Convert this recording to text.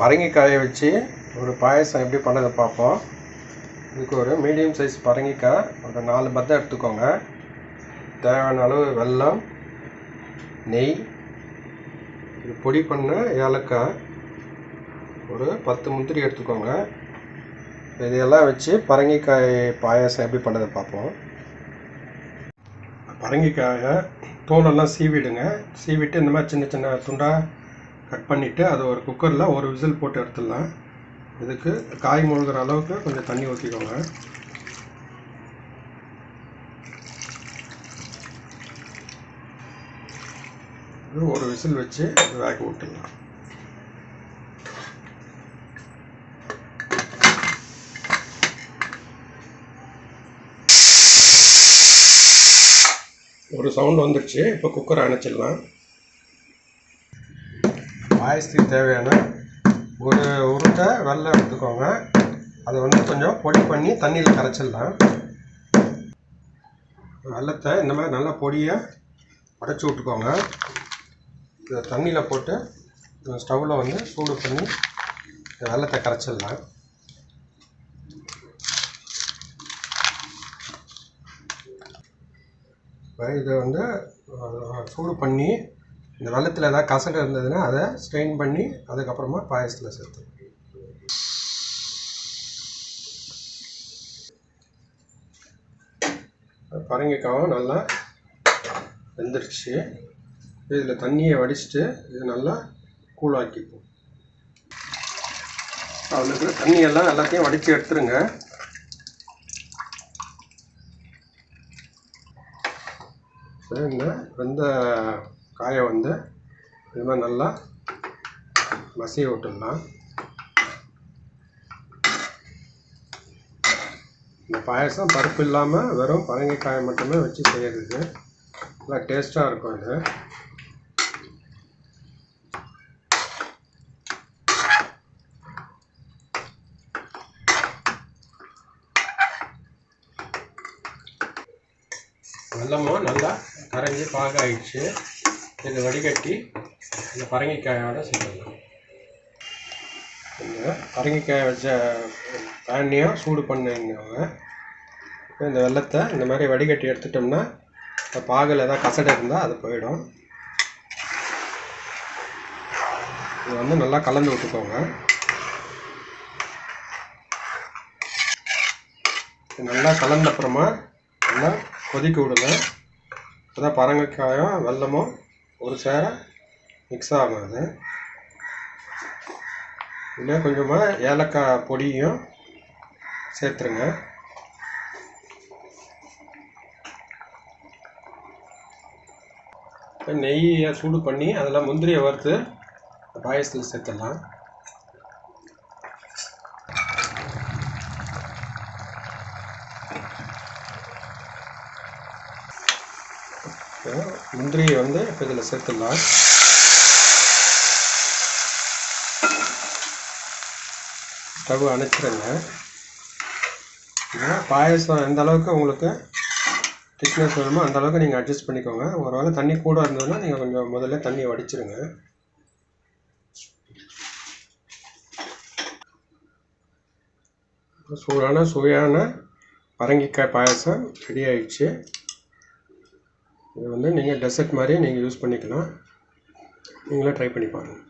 பரங்கிக்காயை வச்சு ஒரு பாயசம் எப்படி பண்ணதை பார்ப்போம். இதுக்கு ஒரு மீடியம் சைஸ் பரங்கிக்காய் ஒரு நாலு பத்தம் எடுத்துக்கோங்க. தேவையான அளவு வெல்லம் நெய் இது பொடி பண்ண ஏலக்காய் ஒரு பத்து முந்திரி எடுத்துக்கோங்க. இதையெல்லாம் வச்சு பரங்கிக்காய் பாயாசம் எப்படி பண்ணதை பார்ப்போம். பரங்கிக்காயை தோலெல்லாம் சீவிடுங்க. சீவிட்டு இந்த மாதிரி சின்ன சின்ன துண்டாக கட் பண்ணிவிட்டு அதை ஒரு குக்கரில் ஒரு விசில் போட்டு எடுத்துடலாம். இதுக்கு காய் முழுகிற அளவுக்கு கொஞ்சம் தண்ணி ஊற்றிக்கோங்க இது ஒரு விசில் வச்சு வேக விட்டுடலாம். ஒரு சவுண்ட் வந்துடுச்சு. இப்போ குக்கரை அணைச்சிடலாம். பாயசத்துக்கு தேவையான ஒரு உருட்டை வெள்ளை எடுத்துக்கோங்க. அதை வந்து கொஞ்சம் பொடி பண்ணி தண்ணியில் கரைச்சிடலாம். வெள்ளத்தை இந்த மாதிரி நல்லா பொடியை உடச்சி விட்டுக்கோங்க. இதை தண்ணியில் போட்டு ஸ்டவ்வில் வந்து சூடு பண்ணி இந்த கரைச்சிடலாம். இப்போ இதை வந்து சூடு பண்ணி இந்த வெள்ளத்தில் ஏதாவது கசடு இருந்ததுன்னா அதை ஸ்ட்ரெயின் பண்ணி அதுக்கப்புறமா பாயசத்தில் சேர்த்து. பரங்கிக்காவும் நல்லா வெந்துருச்சு. இதில் தண்ணியை வடிச்சிட்டு இது நல்லா கூலாக்கிப்போம் அதில் இருக்கிற தண்ணியெல்லாம் எல்லாத்தையும் வடித்து எடுத்துருங்க. இந்த வெந்த காயை வந்து இது மாதிரி நல்லா மசிய விட்டுடலாம். இந்த பாயசம் பருப்பு இல்லாமல் வெறும் பரங்கிக்காயை மட்டுமே வச்சு செய்யறது. நல்லா டேஸ்ட்டாக இருக்கும் இது. வெல்லமும் நல்லா கரைஞ்சி பாகாயிடுச்சு இதை வடிகட்டி இந்த பரங்கிக்காயோட சேர்த்துடலாம் இந்த பரங்கிக்காய் வச்ச தண்ணியும் சூடு பண்ணிங்க இந்த வெள்ளத்தை இந்த மாதிரி வடிகட்டி எடுத்துட்டோம்னா இந்த பாகில் ஏதாவது கசடை இருந்தால் அது போயிடும். இது வந்து நல்லா கலந்து விட்டுக்கோங்க. நல்லா கலந்த அப்புறமா நல்லா கொதிக்க விடுங்க. அதான் பரங்கக்காயும் வெல்லமும் ஒரு சேர மிக்ஸ் ஆகும் அது கொஞ்சமாக ஏலக்காய் பொடியும் சேர்த்துருங்க. நெய்யை சூடு பண்ணி அதில் முந்திரியை வறுத்து பாயசத்துக்கு சேர்த்துடலாம். முந்திரியை வந்து இப்போ இதில் சேர்த்துடலாம். ஸ்டவ் அணைச்சிருங்க. ஏன்னா பாயசம் எந்த அளவுக்கு உங்களுக்கு திக்னஸ் வேணுமோ அந்த அளவுக்கு நீங்கள் அட்ஜஸ்ட் பண்ணிக்கோங்க. ஒரு வேளை தண்ணி கூட இருந்ததுன்னா நீங்கள் கொஞ்சம் முதல்ல தண்ணியை வடிச்சிருங்க. சூடான சுவையான பரங்கிக்காய் பாயசம் ரெடி ஆயிடுச்சு. இது வந்து நீங்கள் டெசர்ட் மாதிரி நீங்கள் யூஸ் பண்ணிக்கலாம். நீங்களே ட்ரை பண்ணி பாருங்கள்